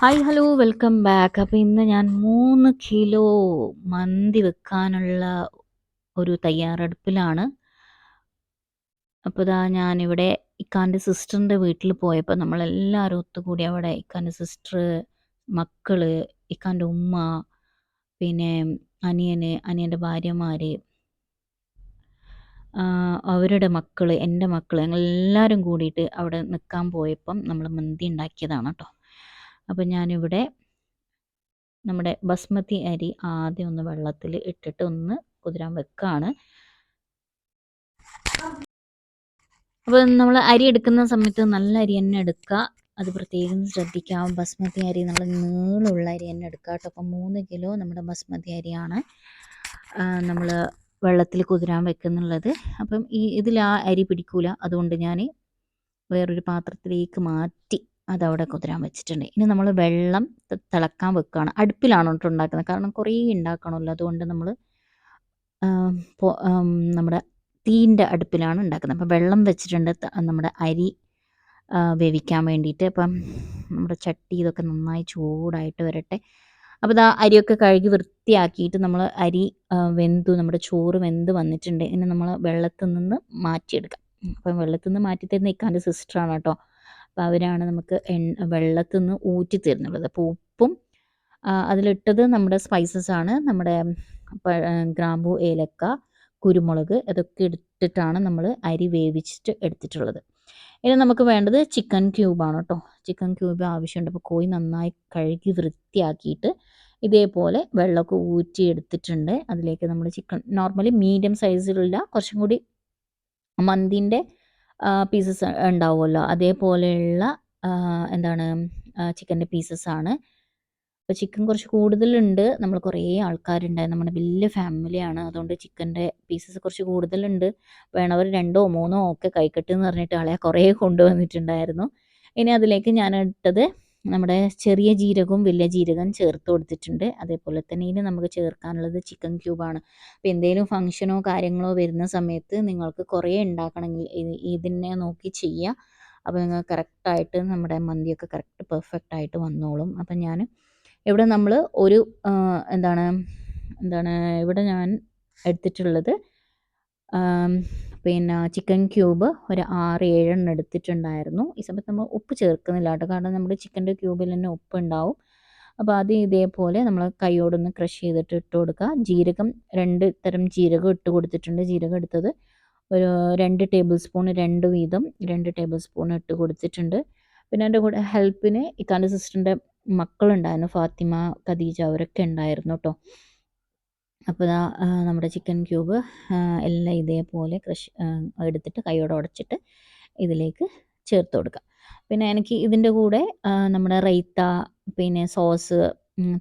Hi hello welcome back. അപ്പോൾ ഇന്ന് ഞാൻ മൂന്ന് കിലോ മന്തി വെക്കാനുള്ള ഒരു തയ്യാറെടുപ്പിലാണ്. അപ്പോൾ ഇതാ ഞാനിവിടെ ഇക്കാന്റെ സിസ്റ്ററിന്റെ വീട്ടിൽ പോയപ്പോൾ നമ്മളെല്ലാവരും ഒത്തുകൂടി അവിടെ ഇക്കാന്റെ സിസ്റ്റർ മക്കൾ ഇക്കാന്റെ ഉമ്മ പിന്നെ അനിയന് അനിയന്റെ ഭാര്യമാർ അവരുടെ മക്കൾ എന്റെ മക്കൾ ഞങ്ങളെല്ലാവരും കൂടിയിട്ട് അവിടെ നിൽക്കാൻ പോയപ്പം നമ്മൾ മന്തി ഉണ്ടാക്കിയതാണ് കേട്ടോ അപ്പോൾ ഞാനിവിടെ നമ്മുടെ ബസ്മതി അരി ആദ്യം ഒന്ന് വെള്ളത്തിൽ ഇട്ടിട്ട് ഒന്ന് കുതിരാൻ വെക്കുകയാണ് അപ്പോൾ നമ്മൾ അരി എടുക്കുന്ന സമയത്ത് നല്ല അരി തന്നെ എടുക്കുക. അത് പ്രത്യേകം ശ്രദ്ധിക്കാം. ബസ്മതി അരി നല്ല നീളുള്ള അരി തന്നെ എടുക്കുക കേട്ടോ. അപ്പം മൂന്ന് കിലോ നമ്മുടെ ബസ്മതി അരിയാണ് നമ്മൾ വെള്ളത്തിൽ കുതിരാൻ വെക്കുന്നുള്ളത്. അപ്പം ഈ ഇതിൽ ആ അരി പിടിക്കൂല. അതുകൊണ്ട് ഞാൻ വേറൊരു പാത്രത്തിലേക്ക് മാറ്റി അതവിടെ കുതിരാൻ വെച്ചിട്ടുണ്ട്. ഇനി നമ്മൾ വെള്ളം തിളക്കാൻ വെക്കുകയാണ് അടുപ്പിലാണ് കേട്ടോ ഉണ്ടാക്കുന്നത്. കാരണം കുറേ ഉണ്ടാക്കണമല്ലോ. അതുകൊണ്ട് നമ്മൾ നമ്മുടെ തീന്റെ അടുപ്പിലാണ് ഉണ്ടാക്കുന്നത്. അപ്പം വെള്ളം വെച്ചിട്ടുണ്ട് നമ്മുടെ അരി വേവിക്കാൻ വേണ്ടിയിട്ട്. അപ്പം നമ്മുടെ ചട്ടി ഇതൊക്കെ നന്നായി ചൂടായിട്ട് വരട്ടെ. അപ്പോൾ ഇതാ അരിയൊക്കെ കഴുകി വൃത്തിയാക്കിയിട്ട് നമ്മൾ അരി വെന്തു നമ്മുടെ ചോറ് വെന്ത് വന്നിട്ടുണ്ട്. ഇനി നമ്മൾ വെള്ളത്തിൽ നിന്ന് മാറ്റിയെടുക്കാം. അപ്പം വെള്ളത്തിൽ നിന്ന് മാറ്റി തരുന്ന ഇക്കാന്റെ സിസ്റ്ററാണ് കേട്ടോ. അപ്പോൾ അവരാണ് നമുക്ക് എണ്ണ വെള്ളത്തിൽ നിന്ന് ഊറ്റി തരുന്നുള്ളത്. അപ്പോൾ ഉപ്പും അതിലിട്ടത് നമ്മുടെ സ്പൈസസ് ആണ്. നമ്മുടെ ഗ്രാമ്പു ഏലക്ക കുരുമുളക് അതൊക്കെ എടുത്തിട്ടാണ് നമ്മൾ അരി വേവിച്ചിട്ട് എടുത്തിട്ടുള്ളത്. ഇനി നമുക്ക് വേണ്ടത് ചിക്കൻ ക്യൂബാണ് കേട്ടോ ചിക്കൻ ക്യൂബ് ആവശ്യമുണ്ട്. അപ്പോൾ കോഴി നന്നായി കഴുകി വൃത്തിയാക്കിയിട്ട് ഇതേപോലെ വെള്ളമൊക്കെ ഊറ്റി എടുത്തിട്ടുണ്ട്. അതിലേക്ക് നമ്മൾ ചിക്കൻ നോർമലി മീഡിയം സൈസിലുള്ള കുറച്ചും കൂടി മന്തിന്റെ പീസസ് ഉണ്ടാവുമല്ലോ. അതേപോലെയുള്ള എന്താണ് ചിക്കന്റെ ആണ്. അപ്പോൾ ചിക്കൻ കുറച്ച് കൂടുതലുണ്ട്. നമ്മൾ കുറേ ആൾക്കാരുണ്ടായി. നമ്മുടെ വലിയ ഫാമിലിയാണ് അതുകൊണ്ട് ചിക്കന്റെ പീസസ് കുറച്ച് കൂടുതലുണ്ട്. വേണവർ രണ്ടോ മൂന്നോ ഒക്കെ കൈക്കെട്ടെന്ന് പറഞ്ഞിട്ട് ആളെ കുറേ കൊണ്ടുവന്നിട്ടുണ്ടായിരുന്നു. ഇനി അതിലേക്ക് ഞാൻ ഇട്ടത് നമ്മുടെ ചെറിയ ജീരകവും വലിയ ജീരകം ചേർത്ത് കൊടുത്തിട്ടുണ്ട്. അതേപോലെ തന്നെ ഇനി നമുക്ക് ചേർക്കാനുള്ളത് ചിക്കൻ ക്യൂബാണ്. അപ്പോൾ എന്തെങ്കിലും ഫംഗ്ഷനോ കാര്യങ്ങളോ വരുന്ന സമയത്ത് നിങ്ങൾക്ക് കുറേ ഉണ്ടാക്കണമെങ്കിൽ ഇതിനെ നോക്കി ചെയ്യുക അപ്പോൾ നിങ്ങൾ കറക്റ്റായിട്ട് നമ്മുടെ മന്തിയൊക്കെ കറക്റ്റ് പെർഫെക്റ്റ് ആയിട്ട് വന്നോളും. അപ്പം ഞാൻ ഇവിടെ നമ്മൾ ഒരു എന്താണ് എന്താണ് ഇവിടെ ഞാൻ എടുത്തിട്ടുള്ളത് പിന്നെ ചിക്കൻ ക്യൂബ് ഒരു ആറ് ഏഴെണ്ണം എടുത്തിട്ടുണ്ടായിരുന്നു. ഈ സമയത്ത് നമ്മൾ ഉപ്പ് ചേർക്കുന്നില്ല കേട്ടോ. കാരണം നമ്മുടെ ചിക്കന്റെ ക്യൂബിൽ തന്നെ ഉപ്പ് ഉണ്ടാവും. അപ്പോൾ അത് ഇതേപോലെ നമ്മൾ കൈയോടൊന്ന് ക്രഷ് ചെയ്തിട്ട് ഇട്ട് കൊടുക്കുക. ജീരകം രണ്ട് തരം ജീരകം ഇട്ട് കൊടുത്തിട്ടുണ്ട്. ജീരകം എടുത്തത് ഒരു രണ്ട് ടേബിൾ സ്പൂൺ രണ്ട് വീതം രണ്ട് ടേബിൾ സ്പൂൺ ഇട്ട് കൊടുത്തിട്ടുണ്ട്. പിന്നെ എന്റെ കൂടെ ഹെൽപ്പിന് ഇക്കാന്റെ സിസ്റ്ററിന്റെ മക്കളുണ്ടായിരുന്നു. ഫാത്തിമ ഖദീജ അവരൊക്കെ ഉണ്ടായിരുന്നു കേട്ടോ. അപ്പോൾ ഇതാ നമ്മുടെ ചിക്കൻ ക്യൂബ് എല്ലാം ഇതേപോലെ ക്രഷ് എടുത്തിട്ട് കൈയോടെ ഉടച്ചിട്ട് ഇതിലേക്ക് ചേർത്ത് കൊടുക്കുക പിന്നെ എനിക്ക് ഇതിന്റെ കൂടെ നമ്മുടെ റൈത്ത പിന്നെ സോസ്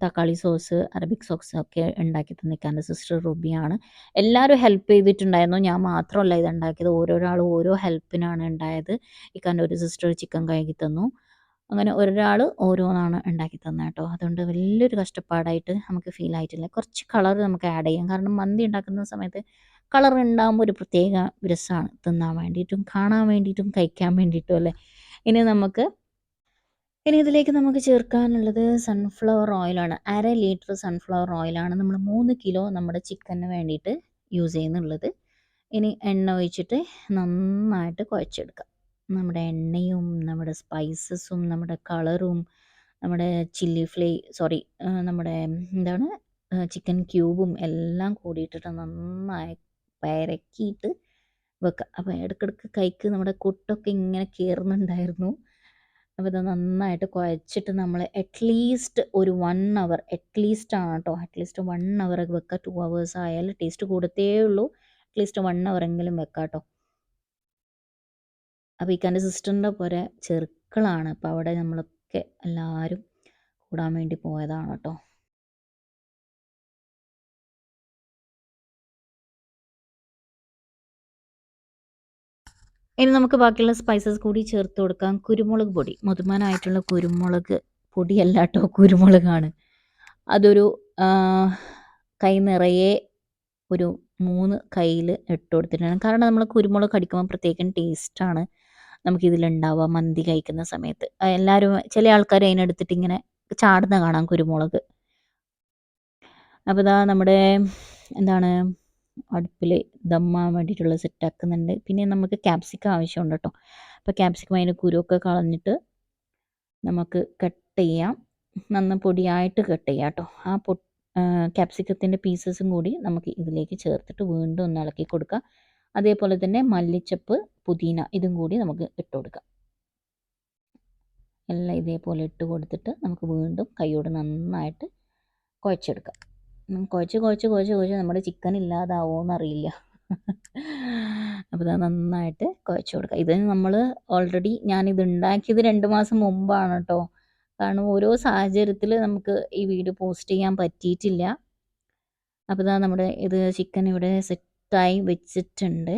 തക്കാളി സോസ് അറബിക് സോസ് ഒക്കെ ഉണ്ടാക്കി തന്നിക്കാന്റെ സിസ്റ്റർ റുബിയാണ് എല്ലാവരും ഹെൽപ്പ് ചെയ്തിട്ടുണ്ടായിരുന്നു. ഞാൻ മാത്രമല്ല ഇത് ഉണ്ടാക്കിയത്. ഓരോരാളും ഓരോ ഹെൽപ്പിനാണ് ഉണ്ടായത്. ഇക്കാന്റെ ഒരു സിസ്റ്റർ ചിക്കൻ കഴുകി തന്നു. അങ്ങനെ ഒരാൾ ഓരോന്നാണ് ഉണ്ടാക്കി തന്നെ കേട്ടോ. അതുകൊണ്ട് വലിയൊരു കഷ്ടപ്പാടായിട്ട് നമുക്ക് ഫീൽ ആയിട്ടില്ല. കുറച്ച് കളർ നമുക്ക് ആഡ് ചെയ്യാം. കാരണം മന്തി ഉണ്ടാക്കുന്ന സമയത്ത് കളർ ഉണ്ടാകുമ്പോൾ ഒരു പ്രത്യേക രസമാണ് തിന്നാൻ വേണ്ടിയിട്ടും കാണാൻ വേണ്ടിയിട്ടും കഴിക്കാൻ വേണ്ടിയിട്ടും അല്ലേ? ഇനി നമുക്ക് ഇനി ഇതിലേക്ക് നമുക്ക് ചേർക്കാനുള്ളത് സൺഫ്ലവർ ഓയിലാണ് അര ലിറ്റർ സൺഫ്ലവർ ഓയിലാണ് നമ്മൾ മൂന്ന് കിലോ നമ്മുടെ ചിക്കന് വേണ്ടിയിട്ട് യൂസ് ചെയ്യുന്നുള്ളത്. ഇനി എണ്ണ ഒഴിച്ചിട്ട് നന്നായിട്ട് കുഴച്ചെടുക്കാം. നമ്മുടെ എണ്ണയും നമ്മുടെ സ്പൈസസും നമ്മുടെ കളറും നമ്മുടെ ചില്ലി ഫ്ലേ സോറി നമ്മുടെ എന്താണ് ചിക്കൻ ക്യൂബും എല്ലാം കൂടിയിട്ടിട്ട് നന്നായി പരക്കിയിട്ട് വെക്കുക അപ്പോൾ ഇടയ്ക്കിടയ്ക്ക് കൈക്ക് നമ്മുടെ കൊട്ടൊക്കെ ഇങ്ങനെ കയറുന്നുണ്ടായിരുന്നു അപ്പോൾ ഇത് നന്നായിട്ട് കുഴച്ചിട്ട് നമ്മൾ അറ്റ്ലീസ്റ്റ് ഒരു വൺ അവർ അറ്റ്ലീസ്റ്റ് ആണ് കേട്ടോ അറ്റ്ലീസ്റ്റ് വൺ അവർ വെക്കുക ടു അവേഴ്സ് ആയാലും ടേസ്റ്റ് കൂടത്തേ ഉള്ളൂ അറ്റ്ലീസ്റ്റ് വൺ അവർ എങ്കിലും വെക്കാം കേട്ടോ അപ്പോൾ ഇക്കാന്റെ സിസ്റ്ററിന്റെ പോലെ ചെറുക്കളാണ്. അപ്പോൾ അവിടെ നമ്മളൊക്കെ എല്ലാവരും കൂടാൻ വേണ്ടി പോയതാണ് കേട്ടോ. ഇനി നമുക്ക് ബാക്കിയുള്ള സ്പൈസസ് കൂടി ചേർത്ത് കൊടുക്കാം. കുരുമുളക് പൊടി. മുതുമാനായിട്ടുള്ള കുരുമുളക് പൊടിയല്ല കേട്ടോ. കുരുമുളകാണ്. അതൊരു കൈ നിറയെ ഒരു മൂന്ന് കയ്യിൽ ഇട്ട് കൊടുത്തിട്ടാണ്. കാരണം നമ്മൾ കുരുമുളക് അടിക്കുമ്പോൾ പ്രത്യേകം ടേസ്റ്റാണ് നമുക്കിതിലുണ്ടാവുക മന്തി കഴിക്കുന്ന സമയത്ത്. എല്ലാവരും ചില ആൾക്കാർ അതിനെടുത്തിട്ട് ഇങ്ങനെ ചാടുന്ന കാണാം കുരുമുളക്. അപ്പോൾ ഇതാ നമ്മുടെ എന്താണ് അടുപ്പിൽ ദമ്മാൻ വേണ്ടിയിട്ടുള്ള സെറ്റാക്കുന്നുണ്ട് പിന്നെ നമുക്ക് ക്യാപ്സിക്കം ആവശ്യമുണ്ട് കേട്ടോ. അപ്പോൾ ക്യാപ്സിക്കം അതിന്റെ കുരുവൊക്കെ കളഞ്ഞിട്ട് നമുക്ക് കട്ട് ചെയ്യാം. നന്ന പൊടിയായിട്ട് കട്ട് ചെയ്യാം കേട്ടോ. ആ പൊ ക്യാപ്സിക്കത്തിന്റെ പീസസും കൂടി നമുക്ക് ഇതിലേക്ക് ചേർത്തിട്ട് വീണ്ടും ഒന്ന് ഇളക്കി കൊടുക്കാം. അതേപോലെ തന്നെ മല്ലിച്ചപ്പ് പുതിന ഇതും കൂടി നമുക്ക് ഇട്ട് കൊടുക്കാം. എല്ലാം ഇതേപോലെ ഇട്ട് കൊടുത്തിട്ട് നമുക്ക് വീണ്ടും കൈയോട് നന്നായിട്ട് കുഴച്ചെടുക്കാം. കുഴച്ച് കുഴച്ച് കുഴച്ച് കുഴച്ച് നമ്മുടെ ചിക്കൻ ഇല്ലാതാവുമോ അറിയില്ല അപ്പോൾ ഇത് നന്നായിട്ട് കുഴച്ച് കൊടുക്കുക ഇത് നമ്മൾ ഓൾറെഡി ഞാനിത് ഉണ്ടാക്കിയത് രണ്ട് മാസം മുമ്പാണ് കേട്ടോ കാരണം ഓരോ സാഹചര്യത്തിൽ നമുക്ക് ഈ വീഡിയോ പോസ്റ്റ് ചെയ്യാൻ പറ്റിയിട്ടില്ല. അപ്പോൾ ഇതാ നമ്മുടെ ഇത് ചിക്കൻ ഇവിടെ സെറ്റായി വെച്ചിട്ടുണ്ട്.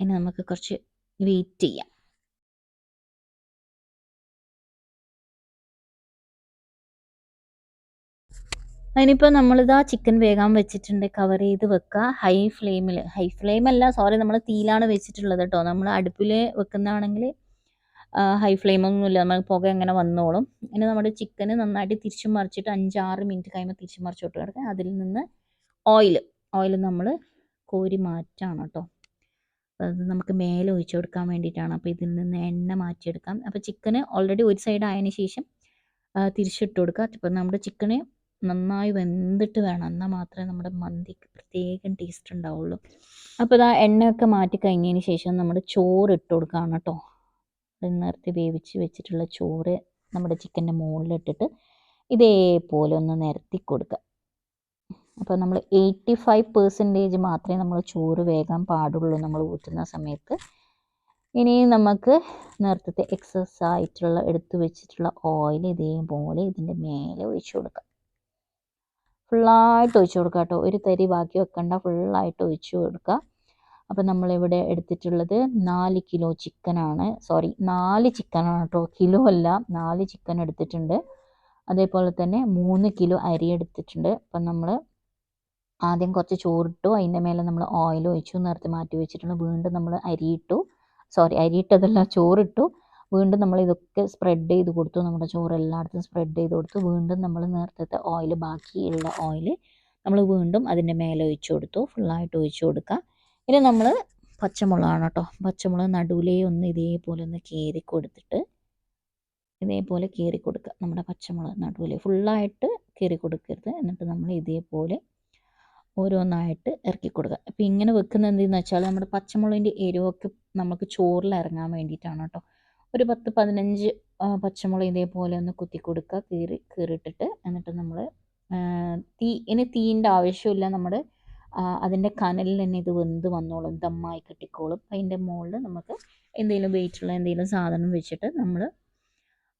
ഇനി നമുക്ക് കുറച്ച് വെയിറ്റ് ചെയ്യാം. അതിനിപ്പോൾ നമ്മളിതാ ചിക്കൻ വേഗം വെച്ചിട്ടുണ്ട്. കവർ ചെയ്ത് വെക്കുക ഹൈ ഫ്ലെയിമിൽ ഹൈ ഫ്ലെയിം അല്ല സോറി നമ്മൾ തീയിലാണ് വെച്ചിട്ടുള്ളത് കേട്ടോ നമ്മൾ അടുപ്പിൽ വെക്കുന്നതാണെങ്കിൽ ഹൈ ഫ്ലെയിമൊന്നുമില്ല നമ്മൾ പുക എങ്ങനെ വന്നോളും. ഇനി നമ്മുടെ ചിക്കന് നന്നായിട്ട് തിരിച്ചു മറിച്ചിട്ട് അഞ്ചാറ് മിനിറ്റ് കഴിയുമ്പോൾ തിരിച്ചു മറിച്ചോട്ട് കിടക്കുക അതിൽ നിന്ന് ഓയിൽ ഓയിൽ നമ്മൾ കോരി മാറ്റാണ് കേട്ടോ അത് നമുക്ക് മേലെ ഒഴിച്ചു കൊടുക്കാൻ വേണ്ടിയിട്ടാണ്. അപ്പോൾ ഇതിൽ നിന്ന് എണ്ണ മാറ്റിയെടുക്കാം. അപ്പോൾ ചിക്കന് ഓൾറെഡി ഒരു സൈഡ് ആയതിന് ശേഷം തിരിച്ചിട്ട് കൊടുക്കുക. അപ്പോൾ നമ്മുടെ ചിക്കന് നന്നായി വെന്തിട്ട് വേണം. എന്നാൽ മാത്രമേ നമ്മുടെ മന്തിക്ക് പ്രത്യേകം ടേസ്റ്റ് ഉണ്ടാവുള്ളൂ. അപ്പോൾ ഇതാ എണ്ണയൊക്കെ മാറ്റി കഴിഞ്ഞതിന് ശേഷം നമ്മൾ ചോറ് ഇട്ട് കൊടുക്കുകയാണ് കേട്ടോ നേരത്തെ വേവിച്ച് വെച്ചിട്ടുള്ള ചോറ് നമ്മുടെ ചിക്കന്റെ മുകളിലിട്ടിട്ട് ഇതേപോലെ ഒന്ന് നിരത്തി കൊടുക്കുക. അപ്പോൾ നമ്മൾ എയ്റ്റി ഫൈവ് പെർസെന്റേജ് മാത്രമേ നമ്മൾ ചോറ് വേഗം പാടുള്ളൂ നമ്മൾ ഊറ്റുന്ന സമയത്ത്. ഇനി നമുക്ക് നേരത്തെ എക്സസ് ആയിട്ടുള്ള എടുത്തു വെച്ചിട്ടുള്ള ഓയിൽ ഇതേപോലെ ഇതിന്റെ മേലെ ഒഴിച്ചു കൊടുക്കാം. ഫുള്ളായിട്ട് ഒഴിച്ചു കൊടുക്കുക കേട്ടോ. ഒരു തരി ബാക്കി വെക്കണ്ട ഫുള്ളായിട്ട് ഒഴിച്ചു കൊടുക്കുക അപ്പം നമ്മളിവിടെ എടുത്തിട്ടുള്ളത് നാല് കിലോ ചിക്കനാണ് സോറി നാല് ചിക്കനാണ് കേട്ടോ. കിലോ അല്ല നാല് ചിക്കൻ എടുത്തിട്ടുണ്ട്. അതേപോലെ തന്നെ മൂന്ന് കിലോ അരി എടുത്തിട്ടുണ്ട്. അപ്പം നമ്മൾ ആദ്യം കുറച്ച് ചോറിട്ടു അതിന്റെ മേലെ നമ്മൾ ഓയിൽ ഒഴിച്ചു. നേരത്തെ മാറ്റി വെച്ചിട്ടുണ്ട്. വീണ്ടും നമ്മൾ അരിയിട്ടു. സോറി അരിയിട്ടതല്ല ചോറിട്ടു. വീണ്ടും നമ്മൾ ഇതൊക്കെ സ്പ്രെഡ് ചെയ്ത് കൊടുത്തു. നമ്മുടെ ചോറ് എല്ലായിടത്തും സ്പ്രെഡ് ചെയ്ത് കൊടുത്തു. വീണ്ടും നമ്മൾ നേരത്തെ ഓയിൽ ബാക്കിയുള്ള ഓയിൽ നമ്മൾ വീണ്ടും അതിന്റെ മേലെ ഒഴിച്ചു കൊടുത്തു. ഫുള്ളായിട്ട് ഒഴിച്ചു കൊടുക്കുക ഇനി നമ്മൾ പച്ചമുളകാണ് കേട്ടോ പച്ചമുളക് നടുവിലേ ഒന്ന് ഇതേപോലെ ഒന്ന് കീറി കൊടുത്തിട്ട് ഇതേപോലെ കീറി കൊടുക്കുക നമ്മുടെ പച്ചമുളക് നടുവിൽ ഫുള്ളായിട്ട് കീറി കൊടുക്കരുത്. എന്നിട്ട് നമ്മൾ ഇതേപോലെ ഓരോന്നായിട്ട് ഇറക്കി കൊടുക്കുക അപ്പോൾ ഇങ്ങനെ വെക്കുന്നത് എന്തെന്ന് വെച്ചാൽ നമ്മുടെ പച്ചമുളകിന്റെ എരിവൊക്കെ നമുക്ക് ചോറിൽ ഇറങ്ങാൻ വേണ്ടിയിട്ടാണ് കേട്ടോ. ഒരു പത്ത് പതിനഞ്ച് പച്ചമുളക് ഇതേപോലെ ഒന്ന് കുത്തി കൊടുക്കുക കീറി കീറിയിട്ടിട്ട് എന്നിട്ട് നമ്മൾ തീ ഇനി തീയിന്റെ ആവശ്യമില്ല. നമ്മൾ അതിന്റെ കനലിൽ തന്നെ ഇത് വെന്ത് വന്നോളും. ദമ്മായി കിട്ടിക്കോളും. അതിന്റെ മുകളിൽ നമുക്ക് എന്തെങ്കിലും വെയിറ്റുള്ള എന്തെങ്കിലും സാധനം വെച്ചിട്ട് നമ്മൾ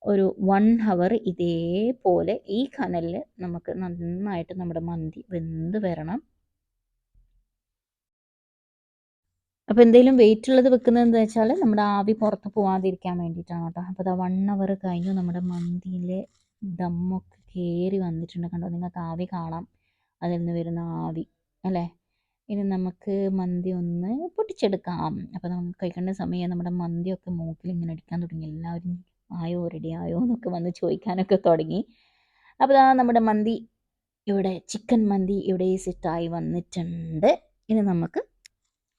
ഒരു വൺ ഹവർ ഇതേപോലെ ഈ കനലിൽ നമുക്ക് നന്നായിട്ട് നമ്മുടെ മന്തി വെന്ത് വരണം. അപ്പോൾ എന്തെങ്കിലും വെയിറ്റ് ഉള്ളത് വെക്കുന്നത് എന്താ വെച്ചാൽ നമ്മുടെ ആവി പുറത്ത് പോവാതിരിക്കാൻ വേണ്ടിയിട്ടാണ് കേട്ടോ. അപ്പോൾ അതാ വൺ അവർ കഴിഞ്ഞു നമ്മുടെ മന്തിയിലെ ദമ്മൊക്കെ കയറി വന്നിട്ടുണ്ട് കണ്ടോ? നിങ്ങൾക്ക് ആവി കാണാം. അതിൽ നിന്ന് വരുന്ന ആവി അല്ലേ? ഇനി നമുക്ക് മന്തി ഒന്ന് പൊട്ടിച്ചെടുക്കാം. അപ്പോൾ നമുക്ക് കഴിക്കേണ്ട സമയം നമ്മുടെ മന്തിയൊക്കെ മൂക്കിൽ ഇങ്ങനെ അടിക്കാൻ തുടങ്ങി. എല്ലാവരും ആയോ റെഡി ആയോ എന്നൊക്കെ വന്ന് ചോദിക്കാനൊക്കെ തുടങ്ങി. അപ്പോൾ ആ നമ്മുടെ മന്തി ഇവിടെ ചിക്കൻ മന്തി ഇവിടെ സെറ്റായി വന്നിട്ടുണ്ട്. ഇനി നമുക്ക്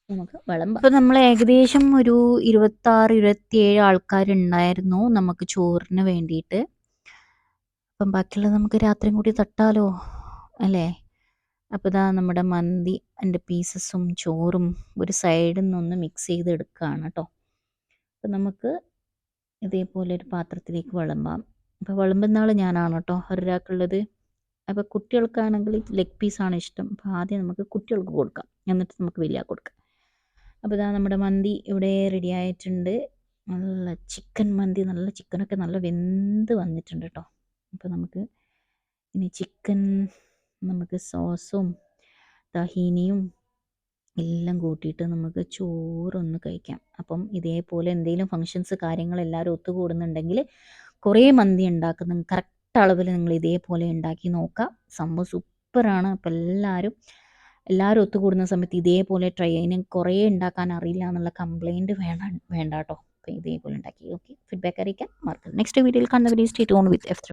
നമുക്ക് വിളമ്പ. അപ്പോൾ നമ്മൾ ഏകദേശം ഒരു ഇരുപത്താറ് ഇരുപത്തിയേഴ് ആൾക്കാരുണ്ടായിരുന്നു നമുക്ക് ചോറിന് വേണ്ടിയിട്ട്. അപ്പം ബാക്കിയുള്ളത് നമുക്ക് രാത്രിയും കൂടി തട്ടാലോ അല്ലേ? അപ്പോൾ ഇതാ നമ്മുടെ മന്തി അതിന്റെ പീസസും ചോറും ഒരു സൈഡിൽ നിന്നൊന്ന് മിക്സ് ചെയ്ത് എടുക്കുകയാണ് കേട്ടോ. അപ്പം നമുക്ക് ഇതേപോലെ ഒരു പാത്രത്തിലേക്ക് വിളമ്പാം. അപ്പോൾ വിളമ്പുന്ന ആൾ ഞാനാണ് കേട്ടോ. ഒരാൾക്കുള്ളത്. അപ്പോൾ കുട്ടികൾക്കാണെങ്കിൽ ലെഗ് പീസാണ് ഇഷ്ടം. അപ്പോൾ ആദ്യം നമുക്ക് കുട്ടികൾക്ക് കൊടുക്കാം. എന്നിട്ട് നമുക്ക് വലിയ കൊടുക്കാം. അപ്പോൾ ഇതാ നമ്മുടെ മന്തി ഇവിടെ റെഡി ആയിട്ടുണ്ട്. നല്ല ചിക്കൻ മന്തി നല്ല ചിക്കനൊക്കെ നല്ല വെന്ത് വന്നിട്ടുണ്ട് കേട്ടോ. അപ്പോൾ നമുക്ക് ഇനി ചിക്കൻ നമുക്ക് സോസും തഹീനിയും എല്ലാം കൂട്ടിയിട്ട് നമുക്ക് ചോറൊന്ന് കഴിക്കാം. അപ്പം ഇതേപോലെ എന്തെങ്കിലും ഫങ്ഷൻസ് കാര്യങ്ങൾ എല്ലാവരും ഒത്തുകൂടുന്നുണ്ടെങ്കിൽ കുറേ മന്തി ഉണ്ടാക്കുന്ന കറക്റ്റ് അളവിൽ നിങ്ങൾ ഇതേപോലെ ഉണ്ടാക്കി നോക്കാം. സംഭവം സൂപ്പറാണ്. അപ്പം എല്ലാവരും എല്ലാവരും ഒത്തുകൂടുന്ന സമയത്ത് ഇതേപോലെ ട്രൈ അതിന് കുറേ ഉണ്ടാക്കാൻ അറിയില്ല എന്നുള്ള കംപ്ലയിന്റ് വേണ്ട വേണ്ട കേട്ടോ. ഇതേപോലെ ഉണ്ടാക്കി ഓക്കെ ഫീഡ്ബാക്ക് അറിയിക്കാം മറക്കാം നെക്സ്റ്റ് വീഡിയോയിൽ video state on with F